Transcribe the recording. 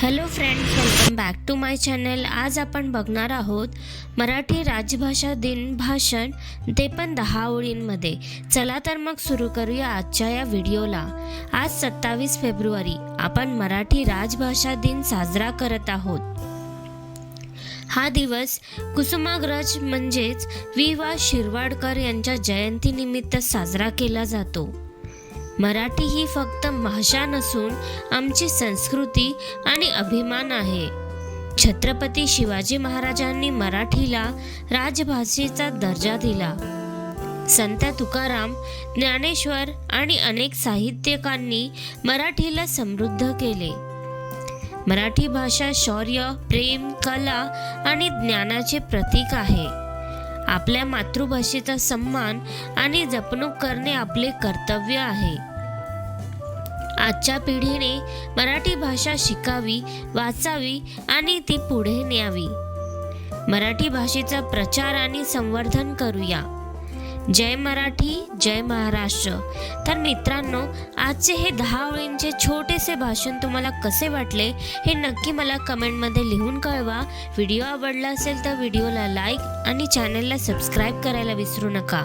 Hello friends welcome back to my channel आज आपण बघणार आहोत मराठी राजभाषा दिन भाषण ते पण दहा ओळींमध्ये चला तर मग सुरू करूया आजच्या या व्हिडिओला. आज सत्तावीस फेब्रुवारी आपण मराठी राजभाषा दिन साजरा करत आहोत. हा दिवस कुसुमाग्रज म्हणजेच वि वा शिरवाडकर यांच्या जयंतीनिमित्त साजरा केला जातो. मराठी ही फक्त भाषा नसून आमची संस्कृती आणि अभिमान आहे. छत्रपती शिवाजी महाराजांनी मराठीला राजभाषेचा दर्जा दिला. संत तुकाराम ज्ञानेश्वर आणि अनेक साहित्यकांनी मराठीला समृद्ध केले. मराठी भाषा शौर्य प्रेम कला आणि ज्ञानाचे प्रतीक आहे. आपल्या मातृभाषेचा सन्मान आणि जपणूक करणे आपले कर्तव्य आहे. आजच्या पिढीने मराठी भाषा शिकावी वाचावी आणि ती पुढे न्यावी. मराठी भाषेचा प्रचार आणि संवर्धन करूया. जय मराठी जय महाराष्ट्र. तर मित्रांनो आजचे हे दहा ओळींचे छोटेसे भाषण तुम्हाला कसे वाटले हे नक्की मला कमेंटमध्ये लिहून कळवा. व्हिडिओ आवडला असेल तर व्हिडिओला लाईक आणि चॅनलला सबस्क्राईब करायला विसरू नका.